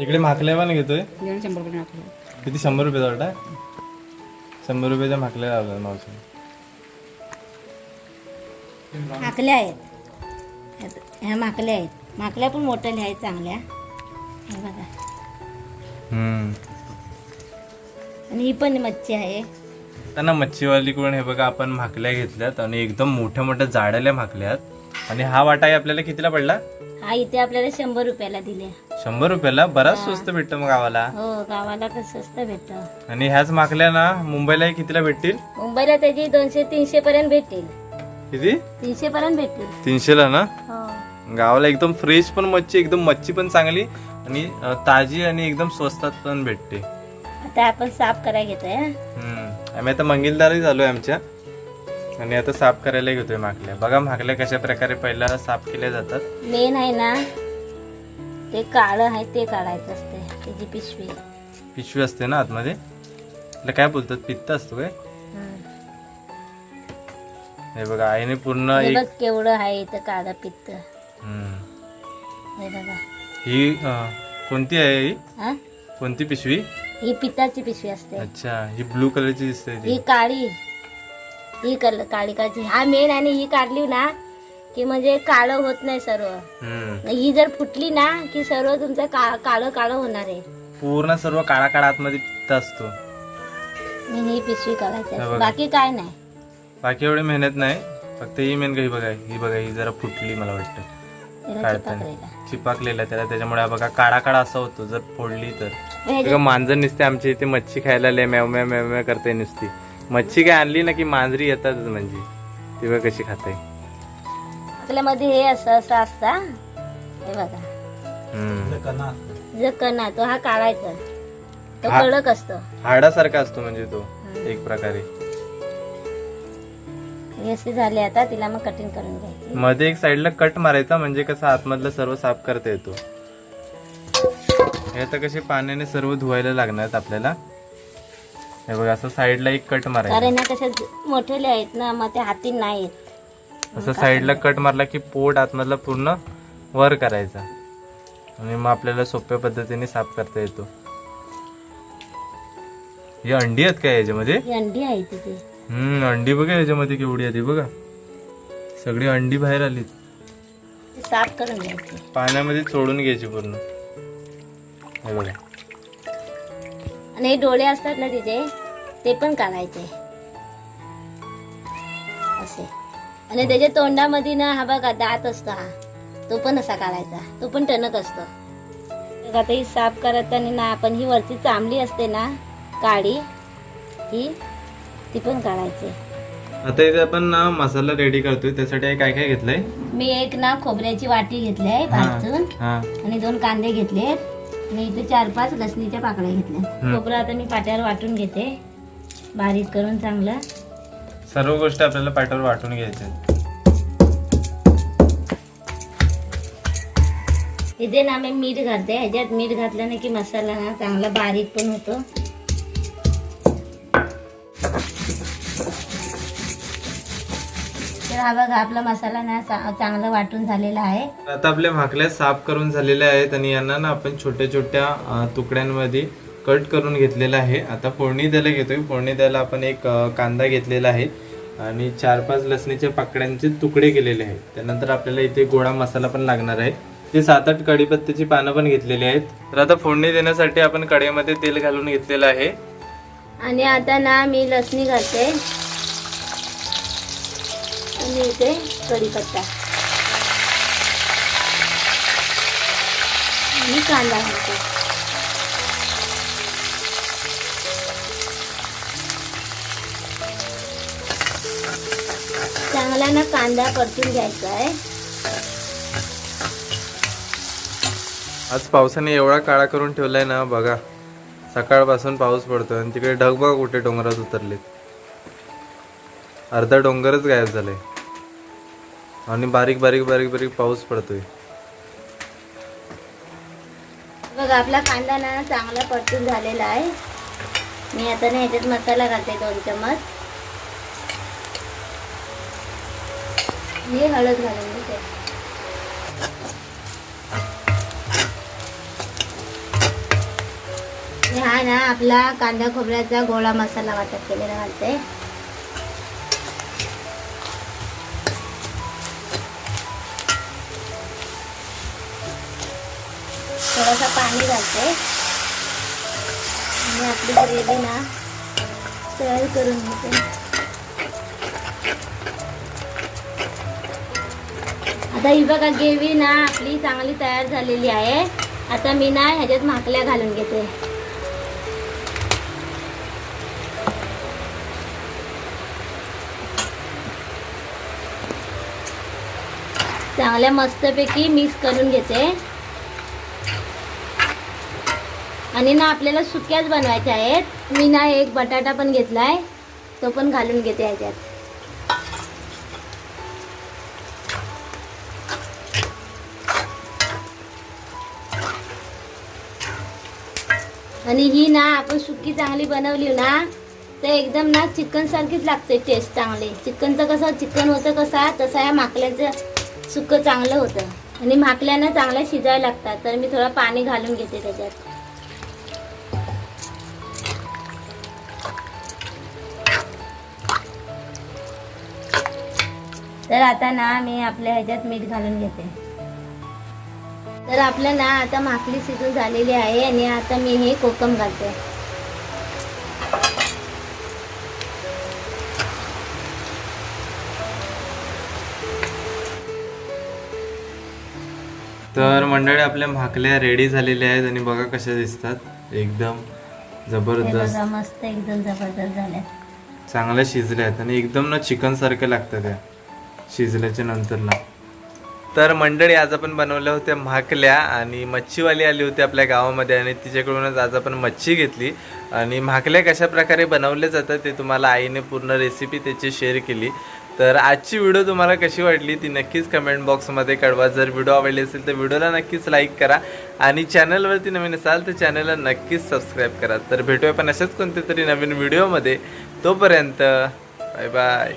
इकडे माकल्या पण घेतोय. शंभर रुपये टाकलं किती? शंभर रुपये वाटा शंभर रुपयाच्या माकल्या लावल्या मावशी. माकल्या आहेत. ह्यात- ह्या माकल्या आहेत. माकल्या पण मोठ्या आहेत चांगल्या. हे बघा. हम्म. आणि ही पण मच्छी आहे. त्यांना मच्छीवालीकडून हे बघा आपण माकल्या घेतल्यात आणि एकदम मोठ्या मोठ्या जाड्याल्या माकल्यात आणि हा वाटाही आपल्याला कितीला पडला? हा इथे आपल्याला शंभर रुपयाला दिले शंभर रुपयाला बराच स्वस्त भेटतो मग गावाला. हो गावाला तर स्वस्त भेटतं. आणि ह्याच माकल्या ना मुंबईला कितीला भेटतील? मुंबईला त्याची दोनशे तीनशे पर्यंत भेटतील. किती? तीनशे पर्यंत भेटतील. तीनशेला ना? हो. गावाला एकदम फ्रेश पण मच्छी एकदम मच्छी पण चांगली आणि अं, ताजी आणि एकदम स्वस्तात पण भेटते. आता आपण साफ करायला घेतोय हं. हम्म. आम्ही आता मंगिलदारी झालोय आमच्या. आणि आता साफ करायला घेतोय माकल्या बघा माकल्या कशा प्रकारे पहिला साफ केल्या जातात. मेन आहे ना ते काळं आहे ते काढायचं असते त्याची पिशवी. पिशवी असते ना आतमध्ये? त्याला काय बोलतात? पित्त असतो काय? हं. बघा आईने पूर्ण हे एक बघ केवढं आहे इथं काळं पित्त. हम्म. हे बघा. ही अं, कोणती आहे ही? हा कोणती पिशवी? ही पित्ताची पिशवी असते. अच्छा ही ब्लू कलरची दिसते ही काळी. ही कल काळी काळची हा मेन आणि ही काढली ना की म्हणजे काळं होत नाही सर्व. हम्म. ही जर फुटली ना की सर्व तुमचं का काळं काळं होणार आहे. पूर्ण सर्व काळा काळा आतमध्ये असतो. ही पिशवी काढायची हे. बाकी काय नाही. बाकी एवढी मेहनत नाही. फक्त ही मेन ही बघा. ही बघा ही जरा फुटली मला वाटतं. त्याला काढताना. चिपकलेला चिपाकलेला त्याला त्याच्यामुळे हा बघा काळा काळा असा होतो. जर फोडली तर. बघा मांजर नुसते आमच्या इथे. मच्छी खायला लय मॅव मॅव मॅव मॅव करते नुसती. मच्छी काय आणली ना की मांजरी येतातच म्हणजे. ती बघा कशी खाते आपल्यामध्ये हे असं असं असतं हे? बघा. हम्म. जो कणा तो हा काढायचा तो हा. कडक असतो. हाडासारखा असतो म्हणजे तो एक प्रकारे. हे असे झाले आता तिला मग कटिंग करून घ्यायची. मध्ये एक साईडला कट मारायचा म्हणजे कसं आतमधलं सर्व साफ करता येतो. हे आता कसे पाण्याने सर्व धुवायला लागणार आहेत आपल्याला. हे बघा असं साईडला एक कट मारायचा. कारण ना कशा मोठेले आहेत ना मग ते हाती नाही येत. असं साईडला कट मारला की पोट आतमधला पूर्ण वर करायचा. आणि मग आपल्याला सोप्या पद्धतीने साफ करता येतो. ही अंडी आहेत काय याच्यामध्ये? अंडी आहे तिथे. हम्म अंडी बघा याच्यामध्ये केवढी आहे ती बघा. सगळी अंडी बाहेर आली साफ करून घ्यायची. पाण्यामध्ये सोडून घ्यायची पूर्ण. हे बघा. आणि हे डोळे असतात ना तिचे ते पण काढायचे. असे. आणि त्याच्या तोंडामध्ये ना हा बघा दात असतो हा. तो पण असा काढायचा. तो पण टणक असतो. आता ही साफ करताना ना आपण ही वरची चांबली असते ना काळी ही ती पण काढायची. आता इथे आपण ना मसाला रेडी करतोय. त्यासाठी काय काय घेतलंय? मी एक ना खोबऱ्याची वाटी घेतली आहे हा भाजून. हा. आणि दोन कांदे घेतले आणि इथे चार पाच लसणीच्या पाकळ्या घेतल्या. खोबरं आता मी पाट्यावर वाटून घेते. बारीक करून चांगलं. सर्व गोष्टी आपल्याला पाटावर वाटून घ्यायच्या. इथे ना मी मीठ घालते. ह्याच्यात मीठ घातल्याने की मसाला ना चांगला बारीक पण होतो. तर हा बघा आपला मसाला ना चा- चांगला वाटून झालेला आहे. आता आपल्या भाकल्या साफ करून झालेल्या आहेत आणि यांना ना आपण छोट्या छोट्या अं, तुकड्यांमध्ये कट करून घेतलेला आहे. आता फोडणी द्यायला घेतोय. फोडणी द्यायला आपण एक कांदा घेतलेला आहे आणि चार पाच लसणीच्या पाकड्यांचे तुकडे केलेले आहेत. त्यानंतर आपल्याला इथे गोडा मसाला पण लागणार आहे. ते सात आठ कढीपत्त्याची पानं पण घेतलेली आहेत. तर आता फोडणी देण्यासाठी आपण कढईमध्ये तेल घालून घेतलेलं आहे. आणि आता ना मी लसणी घालते. आणि इथे कढीपत्ता. आणि कांदा घालते. चांगला ना कांदा परतून घ्यायचा आहे. आज पावसाने एवढा काळा करून ठेवलाय ना बघा. सकाळपासून पाऊस पडतोय आणि तिकडे ढग बघा कुठे डोंगरात उतरलेत. अर्धा डोंगरच गायब झालाय. आणि बारीक बारीक बारीक बारीक पाऊस पडतोय. बघा आपला कांदा ना चांगला परतून झालेला आहे. मी आता ना ह्याच्यात मसाला घालते दोन चमच मी हळद घालून घेते हा ना आपला कांदा खोबऱ्याचा गोळा मसाला वाटप केलेला घालते. थोडासा पाणी घालते. आणि आपली ग्रेव्ही ना तयार करून घेते. आता ही बघा गेवी ना आपली चांगली तयार झालेली आहे. आता मी ना ह्याच्यात माकल्या घालून घेते. चांगल्या मस्तपैकी मिक्स करून घेते. आणि ना आपल्याला सुक्याच बनवायच्या आहेत. मी ना एक बटाटा पण घेतलाय तो पण घालून घेते ह्याच्यात. आणि ही ना आपण सुकी चांगली बनवली ना तर एकदम ना चिकन सारखीच लागते टेस्ट चांगली. चिकनचं कसं चिकन होतं कसा तसा या माकल्याचं सुकं चांगलं होतं. आणि माकल्यानं चांगल्या शिजायला लागतात. तर मी थोडं पाणी घालून घेते त्याच्यात. तर आता ना मी आपल्या ह्याच्यात मीठ घालून घेते. तर आपलं ना आता माकली शिजून झालेली आहे आणि आता मी हे कोकम घालते. तर मंडळी आपल्या भाकल्या रेडी झालेल्या आहेत आणि बघा कशा दिसतात. एकदम जबरदस्त. मस्त एकदम जबरदस्त झाले चांगल्या शिजल्या आहेत आणि एकदम ना चिकन सारख्या लागतात त्या. शिजल्याच्या नंतरला. तर मंडळी आज आपण बनवल्या होत्या म्हाकल्या आणि मच्छीवाली आली होती आपल्या गावामध्ये आणि तिच्याकडूनच आज आपण मच्छी घेतली. आणि म्हाकल्या कशा प्रकारे बनवल्या जातात ते तुम्हाला आईने पूर्ण रेसिपी त्याची शेअर केली. तर आजची व्हिडिओ तुम्हाला कशी वाटली ती नक्कीच कमेंट बॉक्समध्ये कळवा. जर व्हिडिओ आवडली असेल तर व्हिडिओला नक्कीच लाईक करा आणि चॅनलवरती नवीन असाल तर चॅनलला नक्कीच सबस्क्राईब करा. तर भेटूया पण अशाच कोणत्या तरी नवीन व्हिडिओमध्ये तोपर्यंत बाय बाय